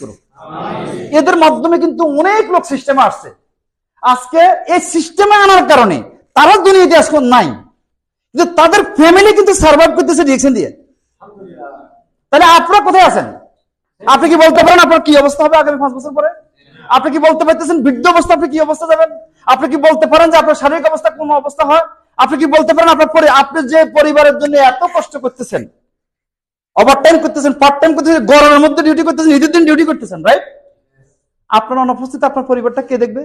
করুক। এদের মাধ্যমে কিন্তু অনেক লোক সিস্টেমে আসছে। আজকে এই সিস্টেমে আনার কারণে তারা দুনিয়াতে আজকে নাই। কিন্তু তাদের ফ্যামিলি কিন্তু সার্ভাইভ করতেছে ডিএকশন দিয়ে। তাহলে আপনারা কোথায় আছেন? আপনি কি বলতে পারেন আপনার কি অবস্থা হবে আগামী পাঁচ বছর পরে? আপনি কি বলতে পারতেছেন বৃদ্ধ অবস্থা আপনি কি অবস্থা যাবেন? আপনি কি বলতে পারেন যে আপনার শারীরিক অবস্থা কোন অবস্থা হয়? আপনি কি বলতে পারেন আপনার পরে আপনি যে পরিবারের জন্য এত কষ্ট করতেছেন? ওভার টাইম করতেছেন পার্ট টাইম করতেছেন, গরমের মধ্যে ডিউটি করতেছেন, ঈদের দিন ডিউটি করতেছেন রাইট আপনার অনুপস্থিত, আপনার পরিবারটা কে দেখবে?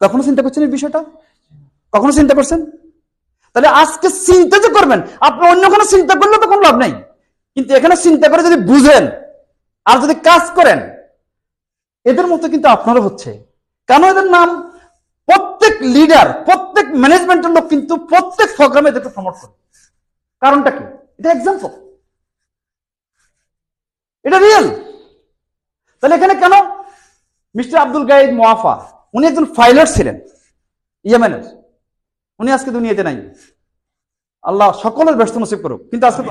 কখনো চিন্তা করছেন এই বিষয়টা? কখনো চিন্তা করছেন? তাহলে আজকে চিন্তা যে করবেন, আপনি অন্য কোনো চিন্তা করলে তো কোনো লাভ নাই। কিন্তু এখানে চিন্তা করে যদি বুঝেন, আর যদি কাজ করেন, এদের মতো কিন্তু আপনারও হচ্ছে। কেন এদের নাম? প্রত্যেক লিডার প্রত্যেক ম্যানেজমেন্টের লোক কিন্তু প্রত্যেক প্রোগ্রামে এদেরকে প্রমোট করে। কারণটা কি? এটা এক্সাম্পল এটা রিয়েল তাহলে এখানে কেন? মিস্টার আব্দুল গাইদ মোয়াফা উনি একজন ফাইলার ছিলেন, ইয়েমেনের। উনি আজকে দুনিয়াতে নাই। আল্লাহ সকলের ব্যস্ত নসিব করুক। কিন্তু আজকে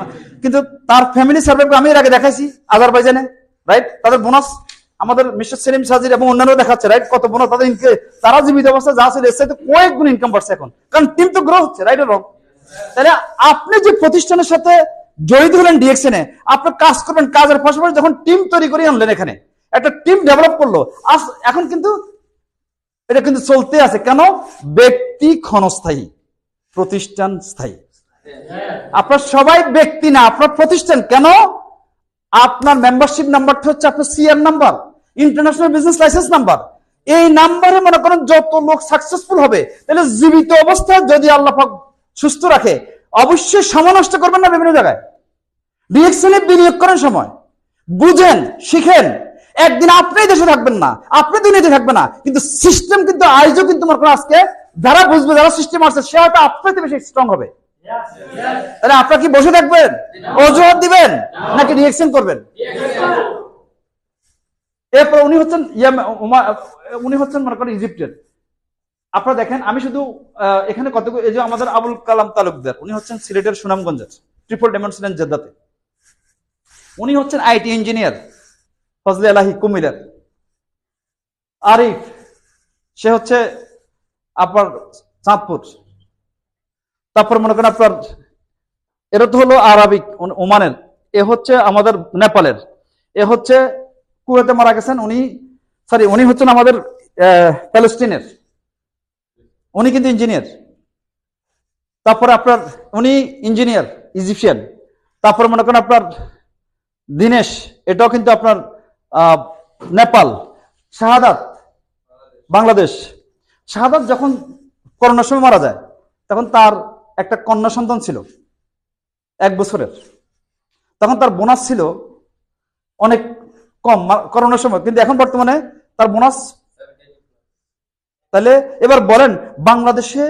কিন্তু তার ফ্যামিলি সার্ভে আমি এর আগে দেখাইছি, আজারবাইজানে রাইট তাদের বোনাস আমাদের মিস্টার সেলিম সাজির এবং অন্যান্য দেখাচ্ছে রাইট কত বোনাস তাদের তারা জীবিত অবস্থা যা ছিল, এর সাথে কয়েক গুণ ইনকাম বাড়ছে এখন। কারণ টিম তো গ্রো হচ্ছে রাইট রং তাহলে আপনি যে প্রতিষ্ঠানের সাথে জড়িত হলেন ডিএকশনে আপনার কাজ করবেন কাজের পাশাপাশি যখন টিম তৈরি করে আনলেন এখানে। একটা টিম ডেভেলপ করল। আজ এখন কিন্তু এটা কিন্তু চলতে আছে। কেন? ব্যক্তি ক্ষণস্থায়ী, প্রতিষ্ঠান স্থায়ী। আপনার সবাই ব্যক্তি না, আপনার প্রতিষ্ঠান। কেন? আপনার মেম্বারশিপ নাম্বারটা হচ্ছে আপনার CR number international business license number এই নাম্বারে মনে করেন যত লোক সাকসেসফুল হবে, তাহলে জীবিত অবস্থায় যদি আল্লাহ সুস্থ রাখে, অবশ্যই সময় নষ্ট করবেন না বিভিন্ন জায়গায়। রিয়েকশনে বিনিয়োগ করার সময়। বুঝেন, শিখেন। একদিন আপনি দেশে থাকবেন না, আপনি দুনিয়াতে থাকবেন না, কিন্তু সিস্টেম কিন্তু আজও কিন্তু মনে করেন আজকে যারা বুঝবে, যারা সিস্টেম আসছে সে হয়তো আপনার বেশি স্ট্রং হবে। তাহলে আপনার কি বসে থাকবেন? অজুহাত দিবেন? নাকি রিয়েকশন করবেন? এরপর উনি হচ্ছেন উনি হচ্ছেন মনে করেন ইজিপ্টের আপনারা দেখেন, আমি শুধু এখানে কত এই যে আমাদের আবুল কালাম তালুকদার, উনি হচ্ছেন সিলেটের সুনামগঞ্জের ট্রিপল ডাইমেনশন জেদ্দাতে। উনি হচ্ছেন আইটি ইঞ্জিনিয়ার, ফজলে আলাহি কুমিল্লার আরিফ, সে হচ্ছে আপনার চাঁদপুর। তারপর মনে করেন আপনার, এরা তো হলো আরবিক ওমানের। এ হচ্ছে আমাদের নেপালের। এ হচ্ছে কুয়েতে মারা গেছেন উনি সরি উনি হচ্ছেন আমাদের প্যালেস্টিনের। উনি কিন্তু ইঞ্জিনিয়ার। তারপরে আপনার, উনি ইঞ্জিনিয়ার, ইজিপশিয়ান। তারপর মনে করেন আপনার দিনেশ, এটাও কিন্তু আপনার নেপাল, শাহাদাত, বাংলাদেশ। শাহাদাত যখন করোনার সময় মারা যায়, তখন তার একটা কন্যা সন্তান ছিল, এক বছরের। তখন তার বোনাস ছিল অনেক কম করোনার সময়, কিন্তু এখন বর্তমানে তার বোনাস তাহলে এবার বলেন, বাংলাদেশে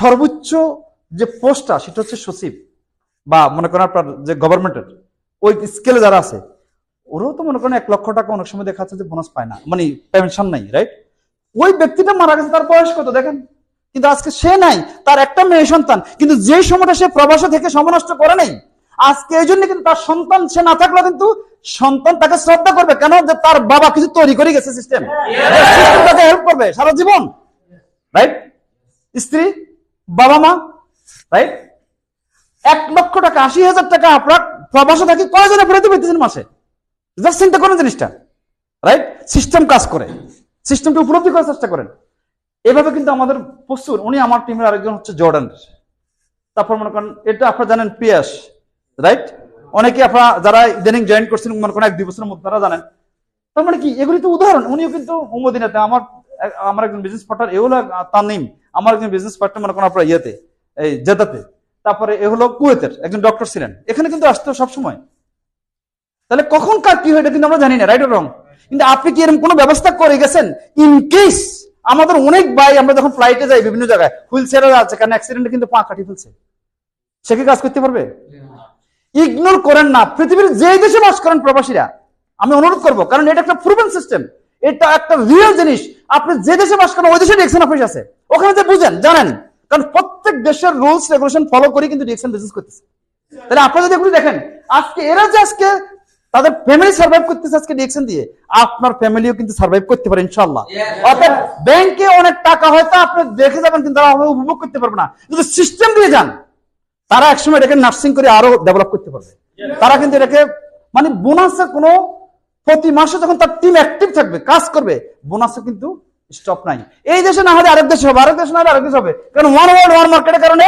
সর্বোচ্চ যে পোস্টটা, সেটা হচ্ছে সচিব বা মনে করেন আপনার যে গভর্নমেন্টের ওই স্কেলে যারা আছে, ওরাও তো মনে করেন এক লক্ষ টাকা অনেক সময় দেখা যাচ্ছে যে বোনাস পায় না মানে পেনশন নাই রাইট ওই ব্যক্তিটা মারা গেছে, তার বয়স কত দেখেন? কিন্তু আজকে সে নাই, তার একটা মেয়ে সন্তান, কিন্তু যে সময়টা সে প্রবাসে থেকে সময় নষ্ট করে নাই, আজকে এই জন্য কিন্তু তার সন্তান সে না থাকলেও কিন্তু সন্তান তাকে শ্রদ্ধা করবে। কেন? যে তার বাবা কিছু তৈরি করে গেছে সিস্টেম তাকে হেল্প করবে সারা জীবন রাইট স্ত্রী, বাবা মা রাইট এক লক্ষ টাকা, আশি হাজার টাকা আপনার প্রবাসে থাকি কয়জনে ফেরত পেতেছেন মাসে? জাস্ট চিন্তা করেন জিনিসটা রাইট সিস্টেম কাজ করে সিস্টেমকে উপলব্ধি করার চেষ্টা করেন। এভাবে কিন্তু আমাদের প্রচুর, উনি আমার টিমের আরেকজন হচ্ছে জর্ডান তারপর মনে করেন, এটা আপনারা জানেন পিয়াস রাইট অনেকে আপনারা যারা ইদানিং জয়েন করছেন, মনে করেন এক দুই বছরের মধ্যে তারা জানেন। তার মানে কি? এগুলি তো উদাহরণ, উনিও কিন্তু উমদিনাতে। আমার আমার একজন বিজনেস পার্টনার এগুলো তানিম। আমার একজন বিজনেস পার্টনার মনে করেন আপনার ইয়েতে, এই জেদাতে। তারপরে এ হলো কুয়েতের, একজন ডক্টর ছিলেন। এখানে কিন্তু আসতো সবসময়। তাহলে কখন কার কি হয় এটা কিন্তু আমরা জানি না রাইট রং কিন্তু আপনি কি এরকম কোনো ব্যবস্থা করে গেছেন? ইন কেস আমাদের অনেক ভাই আমরা যখন ফ্লাইটে যাই বিভিন্ন জায়গায় হুইল চেয়ারে আছে, কারণ অ্যাক্সিডেন্টে কিন্তু পা কাটি ফেলছে। সে কি কাজ করতে পারবে? ইগনোর করেন না। পৃথিবীর যে দেশে বাস করেন প্রবাসীরা, আমি অনুরোধ করব, কারণ এটা একটা প্রুভেন সিস্টেম এটা একটা রিয়েল জিনিস। আপনি যে দেশে বাস করেন, ওই দেশে ডিএকশন অফিস আছে। ওখানে যে বুঝেন, জানেন। কারণ প্রত্যেক দেশের রুলস, রেগুলেশন ফলো করে কিন্তু ডিএকশন বিজনেস করতেছে। তাহলে আপনারা যদি দেখেন, আজকে এরা যে আজকে তাদের ফ্যামিলি সার্ভাইভ করতেছে আজকে ডিএকশন দিয়ে, আপনার ফ্যামিলিও কিন্তু সার্ভাইভ করতে পারে ইনশাল্লাহ অর্থাৎ ব্যাংকে অনেক টাকা হয়তো আপনি দেখে যাবেন কিন্তু তারা হয়তো উপভোগ করতে পারবে না। যদি সিস্টেম দিয়ে যান, তারা একসময় এটাকে নার্সিং করে আরও ডেভেলপ করতে পারবে। তারা কিন্তু এটাকে মানে বোনাসের কোনো, প্রতি মাসে যখন তার টিম অ্যাক্টিভ থাকবে, কাজ করবে বোনাসে কিন্তু স্টপ নাই। এই দেশে না হলে আরেক দেশে হবে আরেক দেশে না হলে আরেক দেশে হবে। কারণ ওয়ান ওয়ার্ল্ড ওয়ান মার্কেটের কারণে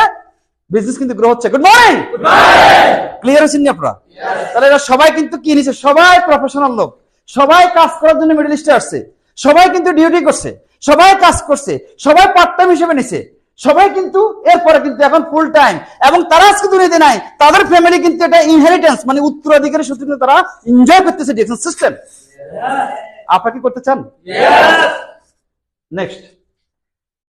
বিজনেস কিন্তু গ্রো হচ্ছে। গুড মর্নিং ক্লিয়ার আছেন নি আপনারা? তাহলে এরা সবাই কিন্তু কি নিছে? সবাই প্রফেশনাল লোক। সবাই কাজ করার জন্য মিডল ইস্টে আসছে। সবাই কিন্তু ডিউটি করছে। সবাই কাজ করছে। সবাই পার্ট টাইম হিসেবে নিছে। সবাই কিন্তু এরপরে কিন্তু এখন ফুল টাইম এবং তারা আজকে দুনিয়াতে নাই। তাদের ফ্যামিলি কিন্তু এটা ইনহেরিটেন্স মানে উত্তরাধিকারী সূত্রে তারা এনজয় করতেছে ডিরেকশন সিস্টেম আপনারা কি করতে চান? Next,